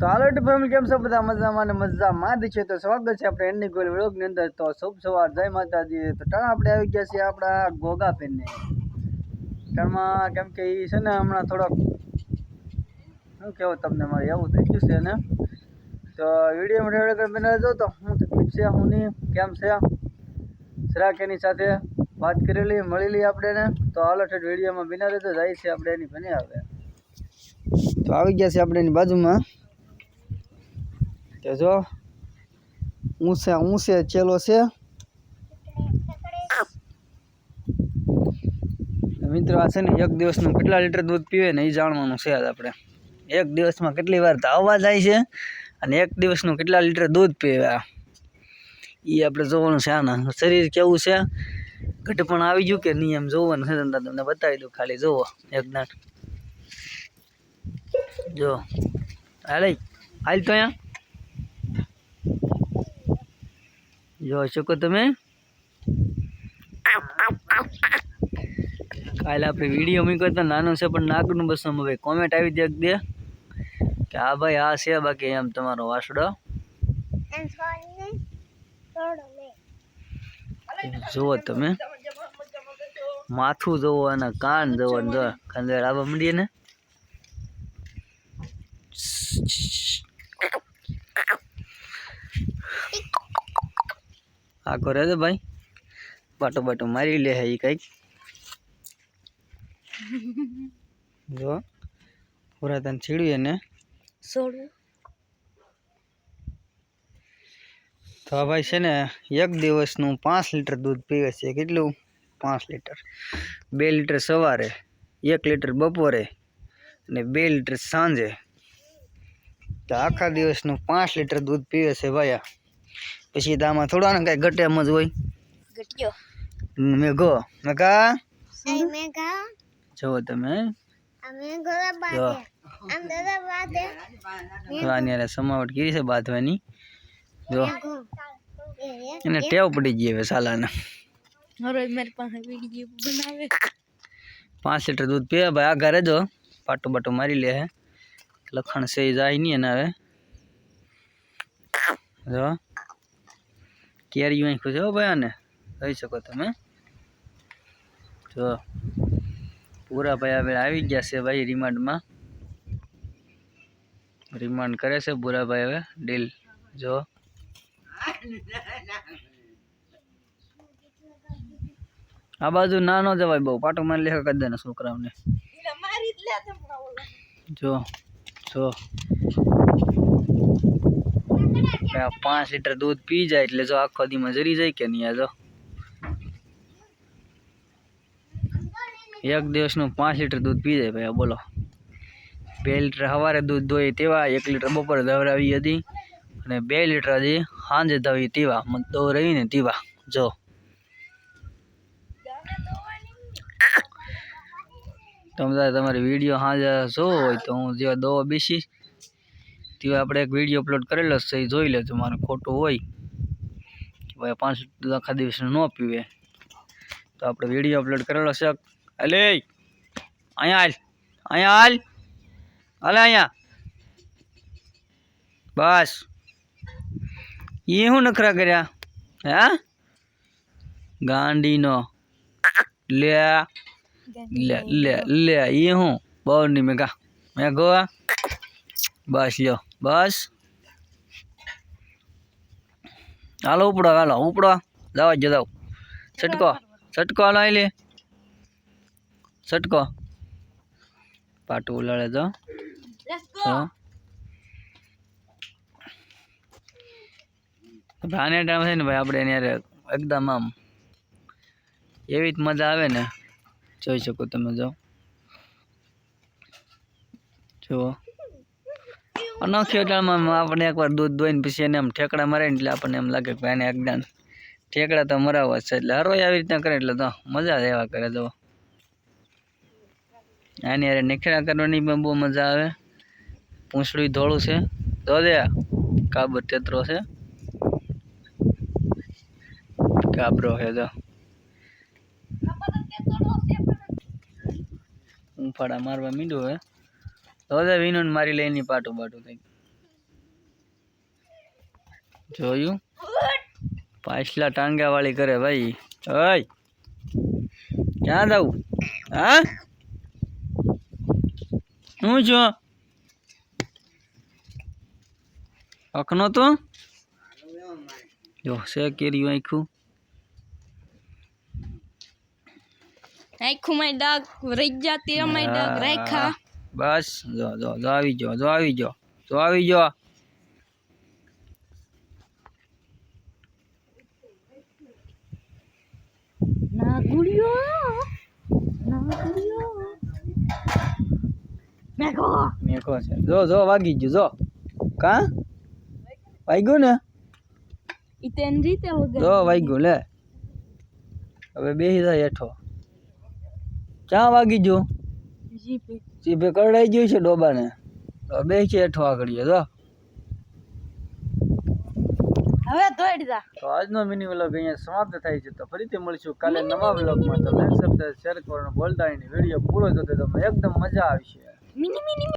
તો હાલો two family, કેમ છો? બધા મજામાં અને મજામાં જ છે. તો સ્વાગત છે આપણે એની ગોલ વ્લોગની અંદર. તો શુભ સવાર, જય માતાજી. તો ટાણા આપણે આવી ગયા છીએ આપણા ગોગા પેનને ટાણમાં કેમ કે એ છે ને હમણાં થોડોક, શું કહેવું તમને મારે, એવું થઈ ગયું છે ને? તો વિડીયોમાં રેડ બને દો તો હું તકલીફ છે, હું નહીં. કેમ છે? જરાક એની સાથે વાત કરેલી, મળેલી આપણે ને. તો હાલો ઠેઠ વિડીયોમાં બિના રહેતો જાય છે આપણે એની બની આવે. તો આવી ગયા છે આપણે એની બાજુમાં. તો જો ઊંચે ઊંચે ચેલો છે. મિત્રો, આ છે ને એક દિવસનું કેટલા લીટર દૂધ પીવે ને એ જાણવાનું છે આજ આપણે. એક દિવસમાં કેટલી વાર ધાવવા જાય છે અને એક દિવસનું કેટલા લીટર દૂધ પીવે આ. એ આપણે જોવાનું છે આના. શરીર કેવું છે? ઘટપણ આવી ગયું કે નહીં એમ જોવાનું છે? તમને તમને બતાવી દઉં ખાલી. જોવો એક દાંત જો. હાલે, હાલ તો અહીંયા. જોઈ શકો તમે? કાલે આપણે વીડિયો મૂક્યો તો નાનું છે, પણ નાગનું બસ ભાઈ કોમેન્ટ આવી દે દે. કે હા ભાઈ આ છે, બાકી એમ તમારો વાસડો. જુઓ તમે. માથું જોવો અને કાન જુઓ ખંજર આવવા ને. આ કરે છે ભાઈ. બાટો બાટો મારી લે એ કંઈક. જો પુરાતન તને છીડ્યું એને. તો ભાઈ છે ને એક દિવસનું પાંચ લીટર દૂધ પીવે છે. કેટલું? પાંચ લીટર. બે લીટર સવારે એક લીટર બપોરે અને બે લીટર સાંજે. તો આખા દિવસનું પાંચ લીટર દૂધ પીવે છે ભાઈ. પછી તો આમાં થોડા ને કાંઈ ઘટે એમ જ હોય મેઘો મેઘા જુઓ. તમે જો જો આની હારે સમાવટ કરી છે બાંધવાની. જો એને ટેવ પડી ગઈ હવે સાલાને. પાંચ લીટર દૂધ પીવે ભાઈ આ ઘરે જો પાટો બાટો મારી લે હે. લખણ છે એ જાય નહીં એને હવે. જો કેરીયું અહીં છે હો ભાઈ આને? જોઈ શકો તમે. જો પૂરા ભાઈ હવે આવી ગયા છે ભાઈ રિમાન્ડમાં. રિમાન્ડ કરે છે ભૂરાભાઈ હવે ડીલ જો. આ બાજુ ના ન જવાય બહુ પાટો મારી લેખા કરી દે ને છોકરાઓને જો જો. પાંચ લીટર દૂધ પી જાય એટલે જો આખો દીમાં જરી જાય કે નહીં આ જો. એક દિવસનું પાંચ લીટર દૂધ પી જાય ભાઈ બોલો. બે લીટર સવારે દૂધ ધોઈ તેવા, એક લીટર બપોરે દવડાવી હતી અને બે લીટર હજી સાંજે ધવી તેવા દોરાવીને તેવા, જો. તમે તમારી વીડિયો સાંજે જોવો હોય તો હું જેવા દવા બેસી તેવા આપણે એક વીડિયો અપલોડ કરેલો છે, એ જોઈ લેજો, મારે ખોટું હોય. કે ભાઈ પાંચ લીટર આખા દિવસ ન પીવે. તો આપણે વીડિયો અપલોડ કરેલો છે. અલે, અહીંયા હાલ અહીંયા હાલ, હાલે અહીંયા. બસ. એ શું નખરા કર્યા? હે? ગાંડીનો. લે લે લે લે, એ હું બહુ નહીં મેઘા મેઘો બસ લ્યો. બસ. હાલો ઉપડો હાલો ઉપડો. દવા જ જાવ છટકો છટકો હાલો આવી લે છટકો. પાટું ઉલાડે તો. આને ટાઈમ છે ને ભાઈ આપણે એની એકદમ આમ એવી જ મજા આવે ને. જોઈ શકો તમે જો જુઓ. અનોખી અટાણમાં આપણે એકવાર દૂધ દોઈને પછી એને આમ ઠેકડા મારે એટલે આપણને એમ લાગે કે એને એકદમ ઠેકડા તો મરાવવા છે. એટલે હરોય આવી રીતના કરે એટલે તો મજા જ એવા કરે તો. આની હારે નીકળ્યા કરવાની પણ બહુ મજા આવે. પૂંછડું ધોળું છે. તો દે કાબર તેતરો છે. કાબરો છે તો. ઉંફાડા મારવા મીંડું હે તો દે વિનોન મારી લઈને પાટું બાટું થઈ જોયું? પાછલા ટાંગા વાળી કરે ભાઈ. ઓય! ક્યાં જવું હા? શું છો? અખનો તો જો છે કેરી આખું. આખું માય ડાક રહી જાતી અમાય ડાક રાખ્યા. બસ જો જો જો આવી જો જો આવી જો જો આવી જો મેઘો. છે. જો જો વાગી ગયું જો. કા? વાગ્યું ને? જો વાગ્યું લે. હવે બેસી જાય હેઠો. ક્યાં વાગી ગયું? જીભે કરડાઈ ગયું છે ડોબાને. તો બે છે હેઠો કરીએ તો હવે દોડ જા તો આજનો મિની વ્લોગ અહીંયા સમાપ્ત થાય છે. તો ફરીથી મળીશું કાલે નવા વ્લોગમાં તો લાઈક સબસ્ક્રાઇબ શેર કરવાનો બોલતા વીડિયો પૂરો થતો તમે એકદમ મજા આવશે. Mini mini